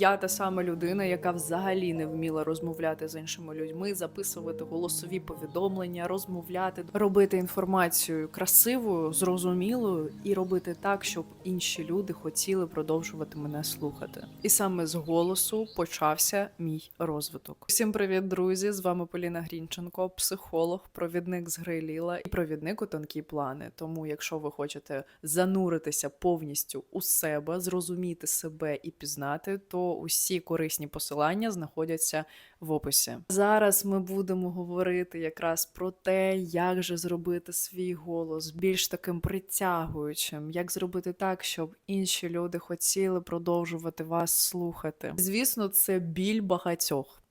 Я та сама людина, яка взагалі не вміла розмовляти з іншими людьми, записувати голосові повідомлення, розмовляти, робити інформацію красивою, зрозумілою і робити так, щоб інші люди хотіли продовжувати мене слухати. І саме з голосу почався мій розвиток. Всім привіт, друзі! З вами Поліна Грінченко, психолог, провідник з гри і провідник у тонкі плани. Тому, якщо ви хочете зануритися повністю у себе, зрозуміти себе і пізнати, то усі корисні посилання знаходяться в описі. Зараз ми будемо говорити якраз про те, як же зробити свій голос більш таким притягуючим, як зробити так, щоб інші люди хотіли продовжувати вас слухати. Звісно, це біль багатьох.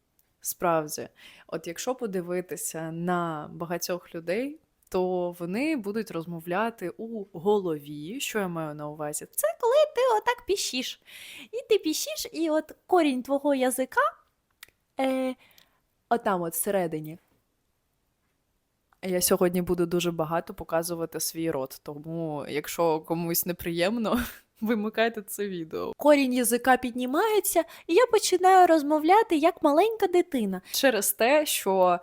Справді, от якщо подивитися на багатьох людей, то вони будуть розмовляти у голові. Що я маю на увазі? Це коли ти отак пішиш. І ти пішиш, і от корінь твого язика е, отам от всередині. Я сьогодні буду дуже багато показувати свій рот, тому якщо комусь неприємно, вимикайте це відео. Корінь язика піднімається, і я починаю розмовляти як маленька дитина. через те, що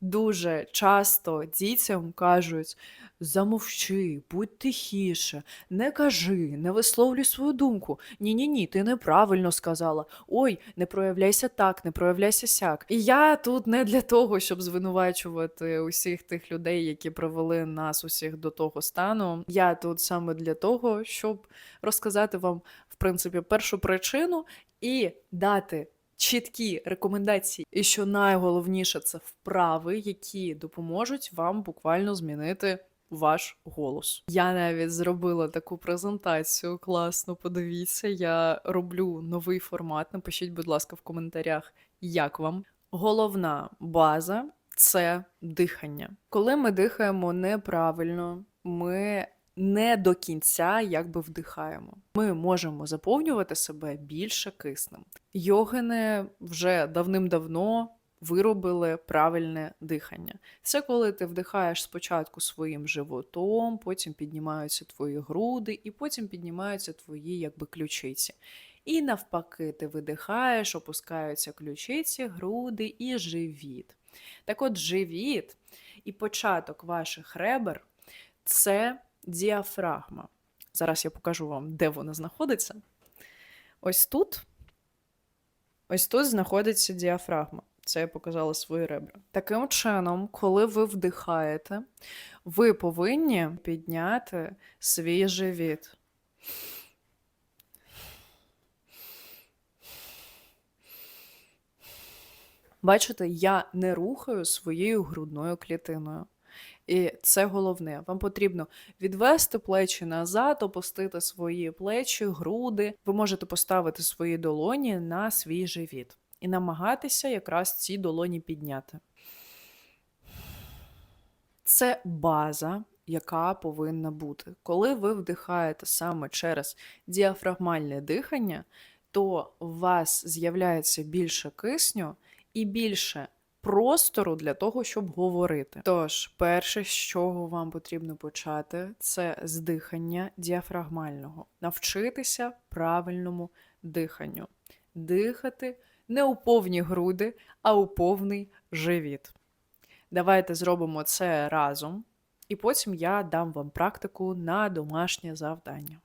дуже часто дітям кажуть: замовчи, будь тихіше, не кажи, не висловлюй свою думку. Ні, ні, ні, ти неправильно сказала. Ой, не проявляйся так, не проявляйся сяк. І я тут не для того, щоб звинувачувати усіх тих людей, які привели нас усіх до того стану. Я тут саме для того, щоб розказати вам, в принципі, першу причину і дати чіткі рекомендації, і що найголовніше це вправи, які допоможуть вам буквально змінити ваш голос. Я навіть зробила таку презентацію. Класно, подивіться. Я роблю новий формат. Напишіть, будь ласка, в коментарях, як вам. Головна база це дихання. Коли ми дихаємо неправильно, ми не до кінця якби вдихаємо. Ми можемо заповнювати себе більше киснем. Йогини вже давним-давно виробили правильне дихання. Це коли ти вдихаєш спочатку своїм животом, потім піднімаються твої груди, і потім піднімаються твої якби ключиці. І навпаки, ти видихаєш, опускаються ключиці, груди і живіт. Так от, живіт і початок ваших ребер це діафрагма. Зараз я покажу вам, де вона знаходиться. Ось тут. Ось тут знаходиться діафрагма. Це я показала свої ребра. Таким чином, коли ви вдихаєте, ви повинні підняти свій живіт. Бачите, я не рухаю своєю грудною клітиною. І це головне. Вам потрібно відвести плечі назад, опустити свої плечі, груди. Ви можете поставити свої долоні на свій живіт і намагатися якраз ці долоні підняти. Це база, яка повинна бути. Коли ви вдихаєте саме через діафрагмальне дихання, то у вас з'являється більше кисню і більше простору для того, щоб говорити. Тож, перше, з чого вам потрібно почати, це з дихання діафрагмального. Навчитися правильному диханню. Дихати не у повні груди, а у повний живіт. Давайте зробимо це разом, і потім я дам вам практику на домашнє завдання.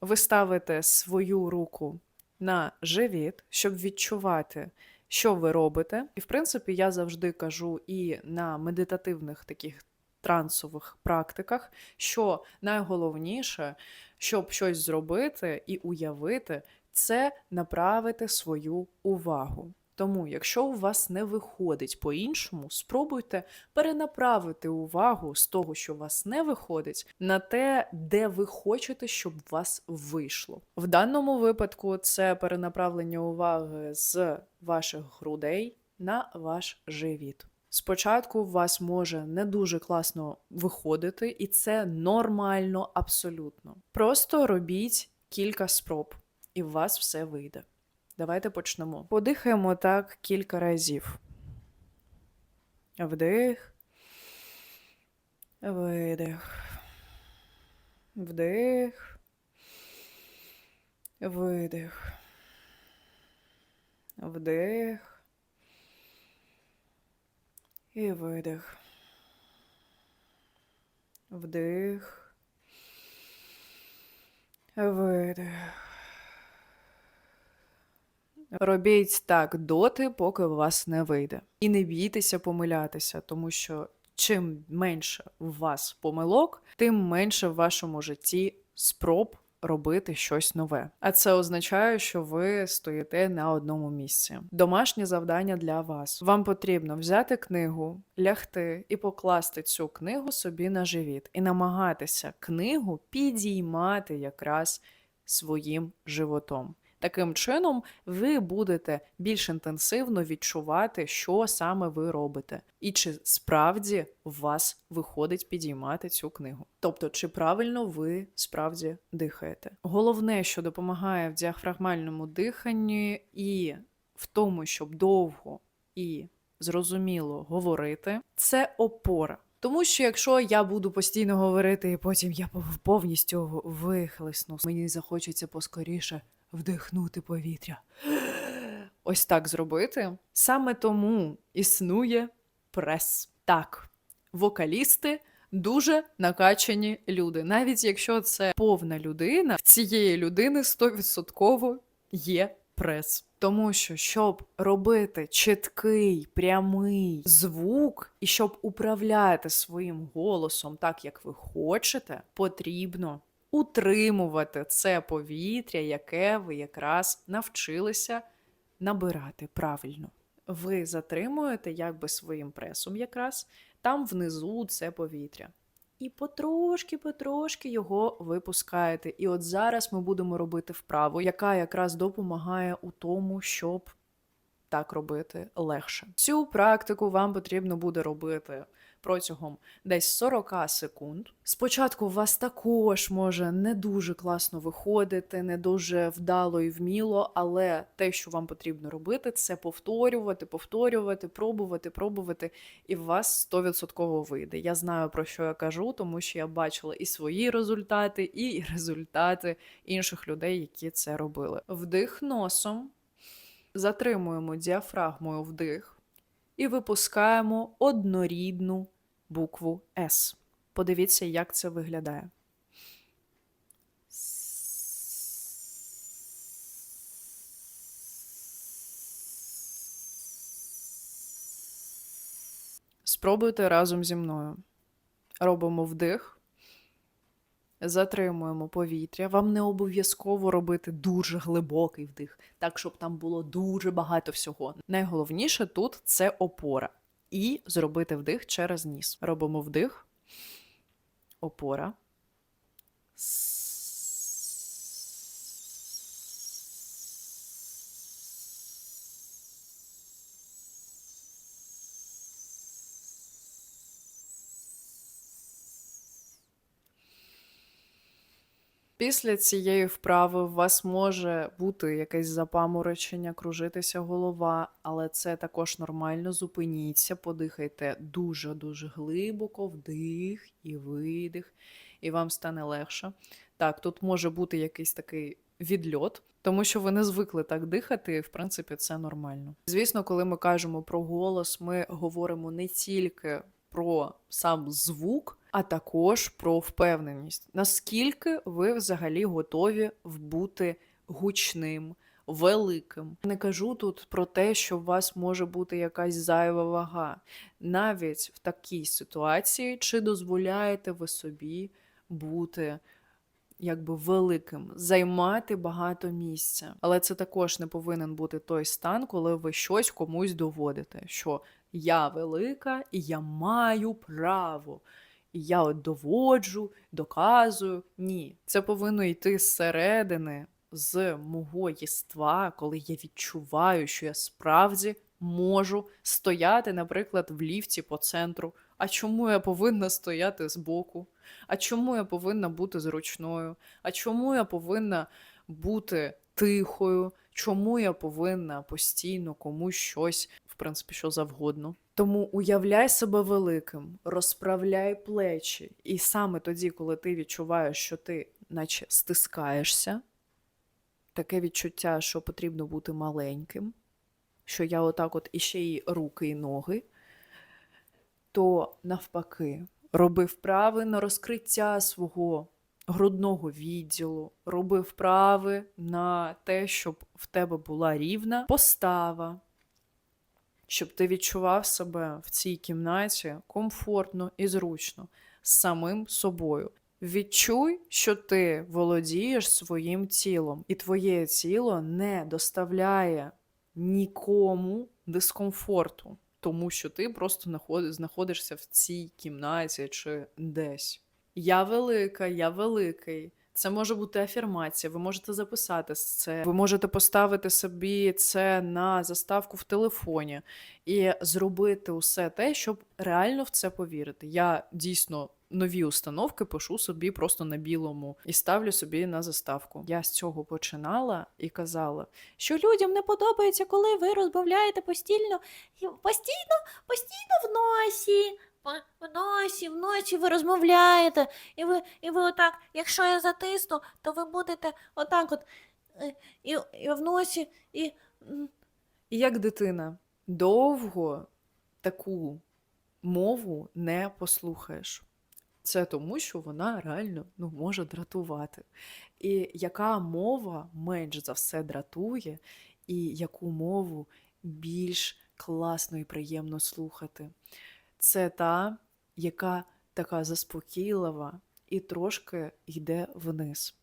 Ви ставите свою руку на живіт, щоб відчувати що ви робите. І, в принципі, я завжди кажу і на медитативних таких трансових практиках, що найголовніше, щоб щось зробити і уявити, це направити свою увагу. Тому, якщо у вас не виходить по-іншому, спробуйте перенаправити увагу з того, що у вас не виходить, на те, де ви хочете, щоб у вас вийшло. В даному випадку це перенаправлення уваги з ваших грудей на ваш живіт. Спочатку у вас може не дуже класно виходити, і це нормально абсолютно. Просто робіть кілька спроб, і у вас все вийде. Давайте почнемо. Подихаємо так кілька разів. Вдих. Видих. Вдих. Видих. Вдих. І видих. Вдих. Видих. Робіть так доти, поки у вас не вийде. І не бійтеся помилятися, тому що чим менше у вас помилок, тим менше в вашому житті спроб робити щось нове. А це означає, що ви стоїте на одному місці. Домашнє завдання для вас. Вам потрібно взяти книгу, лягти і покласти цю книгу собі на живіт, і намагатися книгу підіймати якраз своїм животом. Таким чином, ви будете більш інтенсивно відчувати, що саме ви робите, і чи справді у вас виходить підіймати цю книгу. Тобто, чи правильно ви справді дихаєте. Головне, що допомагає в діафрагмальному диханні і в тому, щоб довго і зрозуміло говорити, це опора. Тому що якщо я буду постійно говорити, і потім я повністю вихлесну, мені захочеться поскоріше вдихнути повітря. Ось так зробити. Саме тому існує прес. Так, вокалісти дуже накачані люди. Навіть якщо це повна людина, в цієї людини 100% є прес. Тому що, щоб робити чіткий, прямий звук, і щоб управляти своїм голосом так, як ви хочете, потрібно утримувати це повітря, яке ви якраз навчилися набирати правильно. Ви затримуєте якби своїм пресом якраз там внизу це повітря. І потрошки-потрошки його випускаєте. І от зараз ми будемо робити вправу, яка якраз допомагає у тому, щоб так робити легше. Цю практику вам потрібно буде робити протягом десь 40 секунд. Спочатку у вас також може не дуже класно виходити, не дуже вдало і вміло, але те, що вам потрібно робити, це повторювати, повторювати, пробувати, пробувати, і в вас 100% вийде. Я знаю про що я кажу, тому що я бачила і свої результати, і результати інших людей, які це робили. Вдих носом, затримуємо діафрагмою вдих і випускаємо однорідну букву С. Подивіться, як це виглядає. Спробуйте разом зі мною. Робимо вдих, затримуємо повітря. Вам не обов'язково робити дуже глибокий вдих, так, щоб там було дуже багато всього. Найголовніше тут це опора. І зробити вдих через ніс. Робимо вдих, опора. Після цієї вправи у вас може бути якесь запаморочення, кружитися голова, але це також нормально. Зупиніться, подихайте дуже-дуже глибоко, вдих і видих, і вам стане легше. Так, тут може бути якийсь такий відльот, тому що ви не звикли так дихати, в принципі це нормально. Звісно, коли ми кажемо про голос, ми говоримо не тільки про сам звук, а також про впевненість. Наскільки ви взагалі готові бути гучним, великим? Не кажу тут про те, що у вас може бути якась зайва вага. Навіть в такій ситуації, чи дозволяєте ви собі бути якби великим, займати багато місця. Але це також не повинен бути той стан, коли ви щось комусь доводите, що я велика і я маю право. І я от доводжу, доказую. Ні, це повинно йти зсередини, з мого єства, коли я відчуваю, що я справді можу стояти, наприклад, в ліфті по центру. А чому я повинна стояти збоку? А чому я повинна бути зручною? А чому я повинна бути тихою? Чому я повинна постійно комусь щось, в принципі, що завгодно? Тому уявляй себе великим, розправляй плечі. І саме тоді, коли ти відчуваєш, що ти наче стискаєшся, таке відчуття, що потрібно бути маленьким, що я отак от іще й руки і ноги, то навпаки, роби вправи на розкриття свого грудного відділу, роби вправи на те, щоб в тебе була рівна постава, щоб ти відчував себе в цій кімнаті комфортно і зручно з самим собою. Відчуй, що ти володієш своїм тілом, і твоє тіло не доставляє нікому дискомфорту, тому що ти просто знаходишся в цій кімнаті чи десь. Я велика, я великий. Це може бути афірмація, ви можете записати це. Ви можете поставити собі це на заставку в телефоні і зробити усе те, щоб реально в це повірити. Я дійсно нові установки пишу собі просто на білому і ставлю собі на заставку. Я з цього починала і казала, Що людям не подобається, коли ви розмовляєте постійно, постійно, постійно в носі. По- В носі, в носі ви розмовляєте, і ви, і ви отак, якщо я затисну, то ви будете отак от, е, і, і в носі, і І як дитина довго таку мову не послухаєш. Це тому, що вона реально ну, може дратувати. І яка мова менш за все дратує, і яку мову більш класно і приємно слухати. Це та, яка така заспокійлива і трошки йде вниз.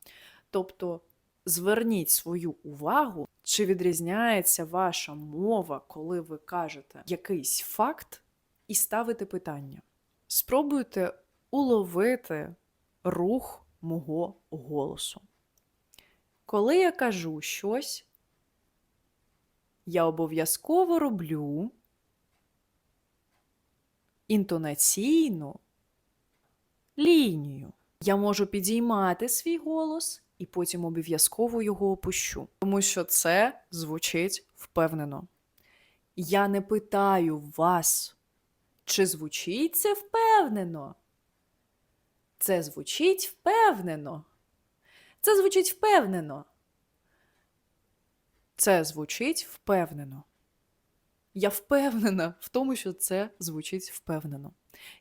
Тобто зверніть свою увагу, чи відрізняється ваша мова, коли ви кажете якийсь факт і ставите питання. Спробуйте уловити рух мого голосу. Коли я кажу щось, я обов'язково роблю інтонаційну лінію. Я можу підіймати свій голос і потім обов'язково його опущу, тому що це звучить впевнено. Я не питаю вас, чи звучить це впевнено. Це звучить впевнено. Це звучить впевнено. Це звучить впевнено. Я впевнена в тому, що це звучить впевнено.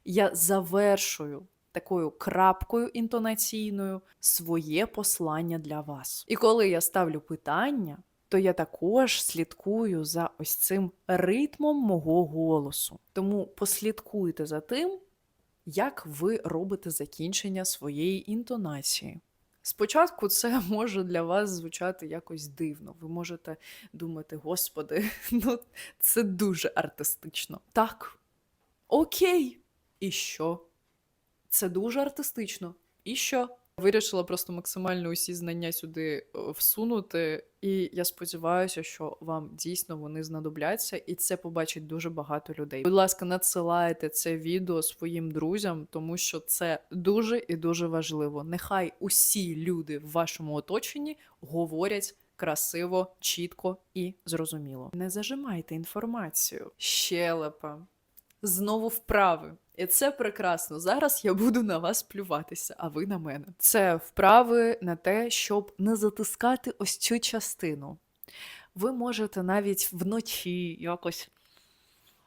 Я завершую такою крапкою інтонаційною своє послання для вас. І коли я ставлю питання, то я також слідкую за ось цим ритмом мого голосу. Тому послідкуйте за тим, як ви робите закінчення своєї інтонації. Спочатку це може для вас звучати якось дивно. Ви можете думати, господи, ну це дуже артистично. Так, окей, і що? Це дуже артистично. І що? Вирішила просто максимально усі знання сюди е, всунути, і я сподіваюся, що вам дійсно вони знадобляться, і це побачить дуже багато людей. Будь ласка, надсилайте це відео своїм друзям, тому що це дуже і дуже важливо. Нехай усі люди в вашому оточенні говорять красиво, чітко і зрозуміло. Не зажимайте інформацію. Щелепа. Знову вправи. І це прекрасно. Зараз я буду на вас плюватися, а ви на мене. Це вправи на те, щоб не затискати ось цю частину. Ви можете навіть вночі якось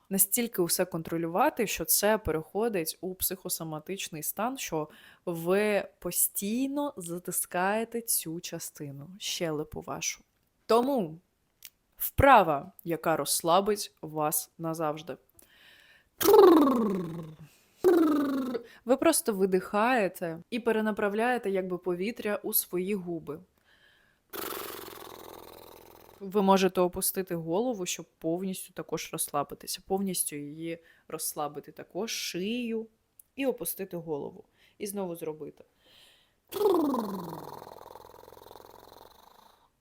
настільки усе контролювати, що це переходить у психосоматичний стан, що ви постійно затискаєте цю частину, щелепу вашу. Тому вправа, яка розслабить вас назавжди. Ви просто видихаєте і перенаправляєте якби повітря у свої губи. Ви можете опустити голову, щоб повністю також розслабитися, повністю її розслабити також шию і опустити голову. І знову зробити.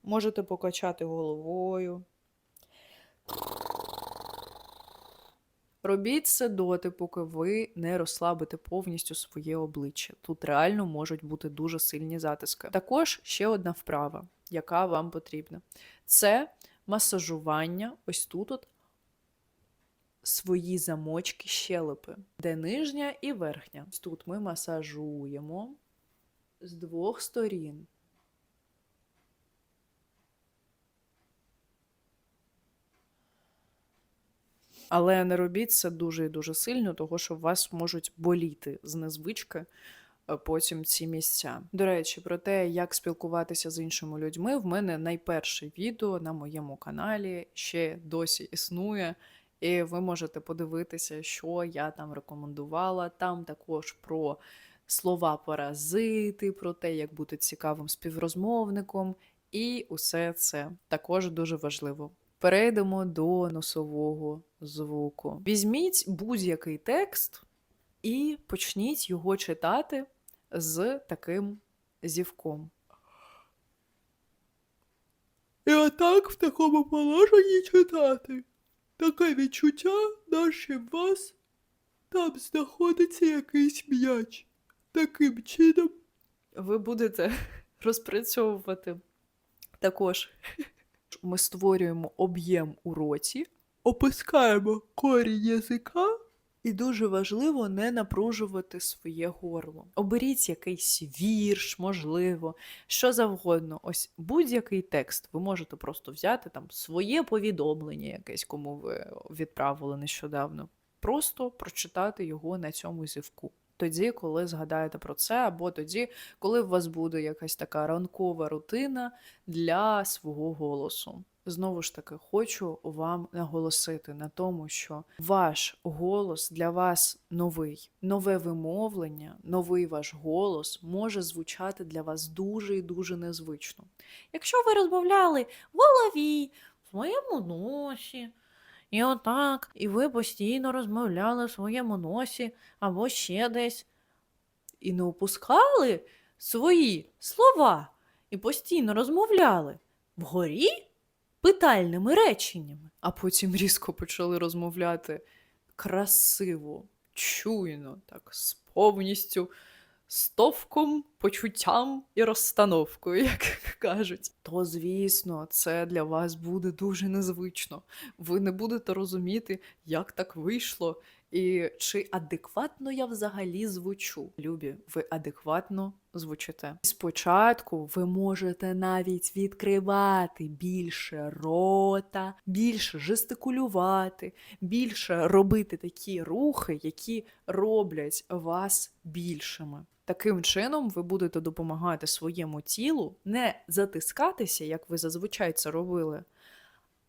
Можете покачати головою. Робіть це доти, поки ви не розслабите повністю своє обличчя. Тут реально можуть бути дуже сильні затиски. Також ще одна вправа, яка вам потрібна. Це масажування ось тут от свої замочки щелепи, де нижня і верхня. Тут ми масажуємо з двох сторін. Але не робіть це дуже і дуже сильно, того що вас можуть боліти з незвички е, потім ці місця. До речі, про те, як спілкуватися з іншими людьми, в мене найперше відео на моєму каналі ще досі існує. І ви можете подивитися, що я там рекомендувала. Там також про слова паразити, про те, як бути цікавим співрозмовником, і усе це також дуже важливо. Перейдемо до носового звуку. Візьміть будь-який текст і почніть його читати з таким зівком. І отак в такому положенні читати. Таке відчуття, наче в вас там знаходиться якийсь м'яч. Таким чином Ви будете розпрацьовувати також. Ми створюємо об'єм у роті, опускаємо корінь язика І дуже важливо не напружувати своє горло. Оберіть якийсь вірш, можливо, що завгодно. Ось будь-який текст. Ви можете просто взяти там своє повідомлення, якесь, кому ви відправили нещодавно. Просто прочитати його на цьому зівку. Тоді, коли згадаєте про це, або тоді, коли у вас буде якась така ранкова рутина для свого голосу. Знову ж таки, хочу вам наголосити на тому, що ваш голос для вас новий, нове вимовлення, новий ваш голос може звучати для вас дуже і дуже незвично. Якщо ви розмовляли в голові, в своєму носі, і отак, і ви постійно розмовляли в своєму носі або ще десь, І не опускали свої слова і постійно розмовляли вгорі питальними реченнями, а потім різко почали розмовляти красиво, чуйно, так, з повністю стовком, почуттям і розстановкою, як кажуть. То, звісно, це для вас буде дуже незвично. Ви не будете розуміти, як так вийшло, і чи адекватно я взагалі звучу. Любі, ви адекватно звучите. Спочатку ви можете навіть відкривати більше рота, більше жестикулювати, більше робити такі рухи, які роблять вас більшими. Таким чином, ви будете допомагати своєму тілу не затискатися, як ви зазвичай це робили,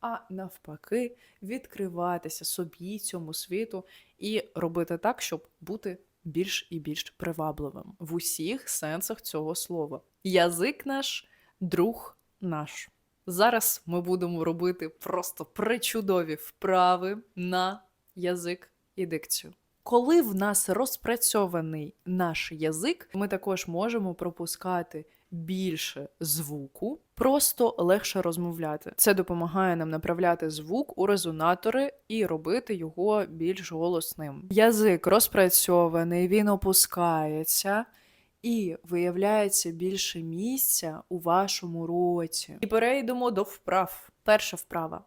а навпаки, відкриватися собі цьому світу і робити так, щоб бути більш і більш привабливим в усіх сенсах цього слова. Язик наш, друг наш. Зараз ми будемо робити просто причудові вправи на язик і дикцію. Коли в нас розпрацьований наш язик, ми також можемо пропускати більше звуку, просто легше розмовляти. Це допомагає нам направляти звук у резонатори і робити його більш голосним. Язик розпрацьований, він опускається. І виявляється більше місця у вашому роті. І перейдемо до вправ. Перша вправа.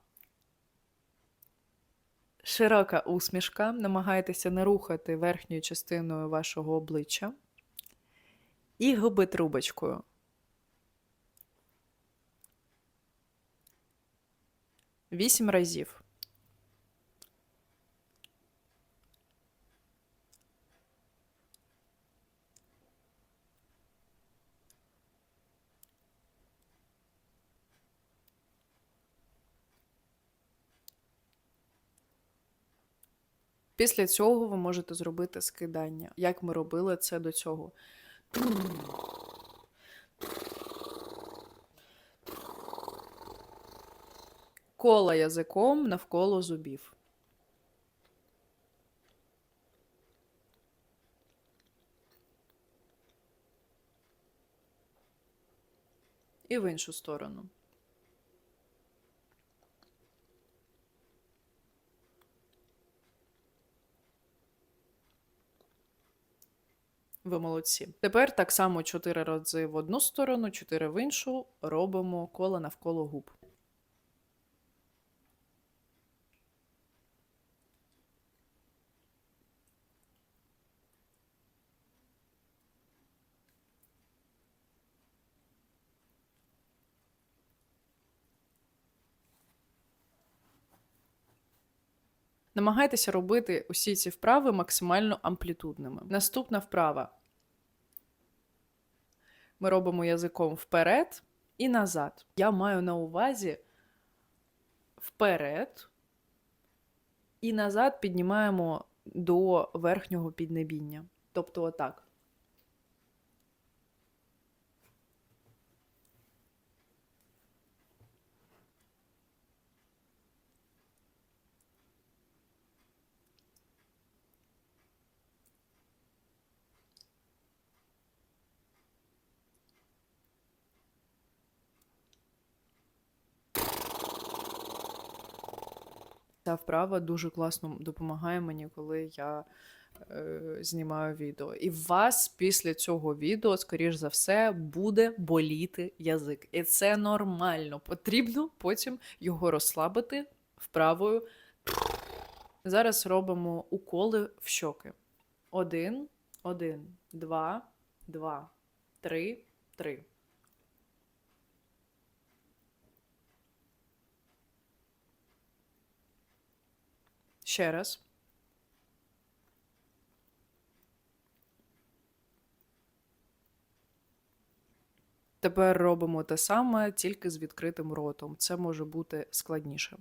Широка усмішка. Намагайтеся не рухати верхньою частиною вашого обличчя. І губи трубочкою. Вісім разів. Після цього ви можете зробити скидання, як ми робили це до цього. Кола язиком навколо зубів. І в іншу сторону. Ви молодці. Тепер так само чотири рази в одну сторону, чотири в іншу. Робимо коло навколо губ. Намагайтеся робити усі ці вправи максимально амплітудними. Наступна вправа. Ми робимо язиком вперед і назад. Я маю на увазі вперед і назад піднімаємо до верхнього піднебіння. Тобто отак. Вправа дуже класно допомагає мені, коли я е, знімаю відео. І вас після цього відео, скоріш за все, буде боліти язик. І це нормально. Потрібно потім його розслабити вправою. Зараз робимо уколи в щоки. Один, один, два, два, три, три. Ще раз. Тепер робимо те саме, тільки з відкритим ротом. Це може бути складніше.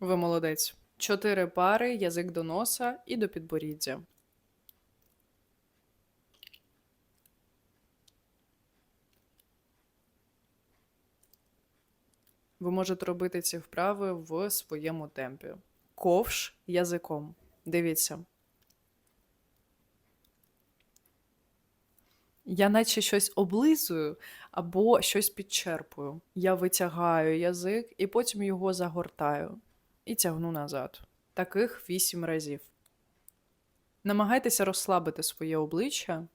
Ви молодець. Чотири пари, язик до носа і до підборіддя. Ви можете робити ці вправи в своєму темпі. Ковш язиком. Дивіться. Я наче щось облизую або щось підчерпую. Я витягаю язик і потім його загортаю і тягну назад. Таких вісім разів. Намагайтеся розслабити своє обличчя.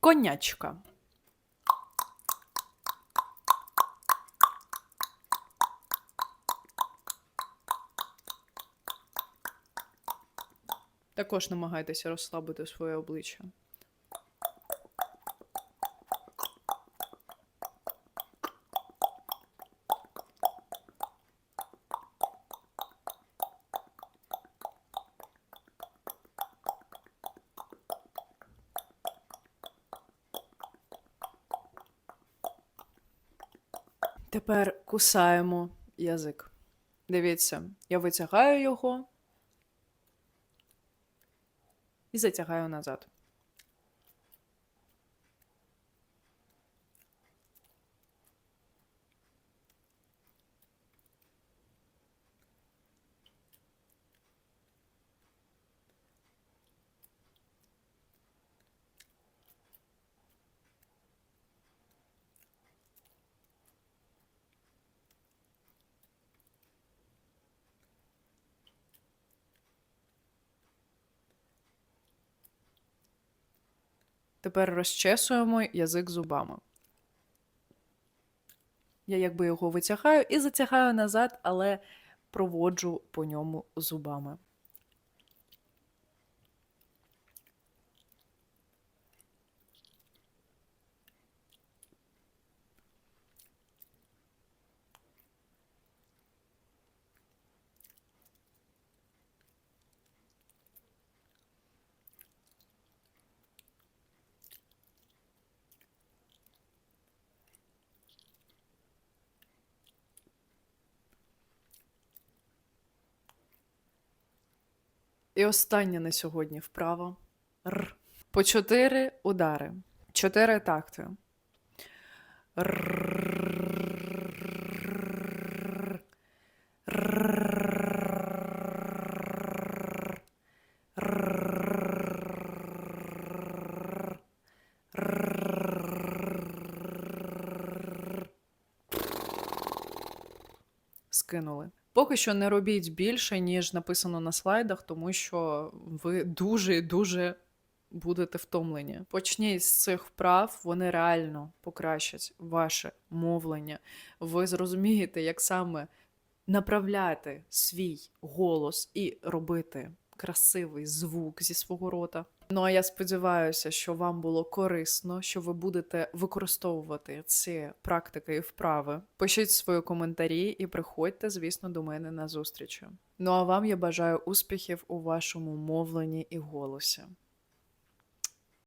Конячка. Також намагайтеся розслабити своє обличчя. Тепер кусаємо язик. Дивіться, я витягаю його і затягаю назад. Тепер розчесуємо язик зубами. Я якби його витягаю і затягаю назад, але проводжу по ньому зубами. І остання на сьогодні вправо. Р. По чотири удари. Чотири такти. Скинули. Поки що не робіть більше, ніж написано на слайдах, тому що ви дуже дуже будете втомлені. Почніть з цих вправ, вони реально покращать ваше мовлення. Ви зрозумієте, як саме направляти свій голос і робити красивий звук зі свого рота. Ну а я сподіваюся, що вам було корисно, що ви будете використовувати ці практики і вправи. Пишіть свої коментарі і приходьте, звісно, до мене на зустрічі. Ну а вам я бажаю успіхів у вашому мовленні і голосі.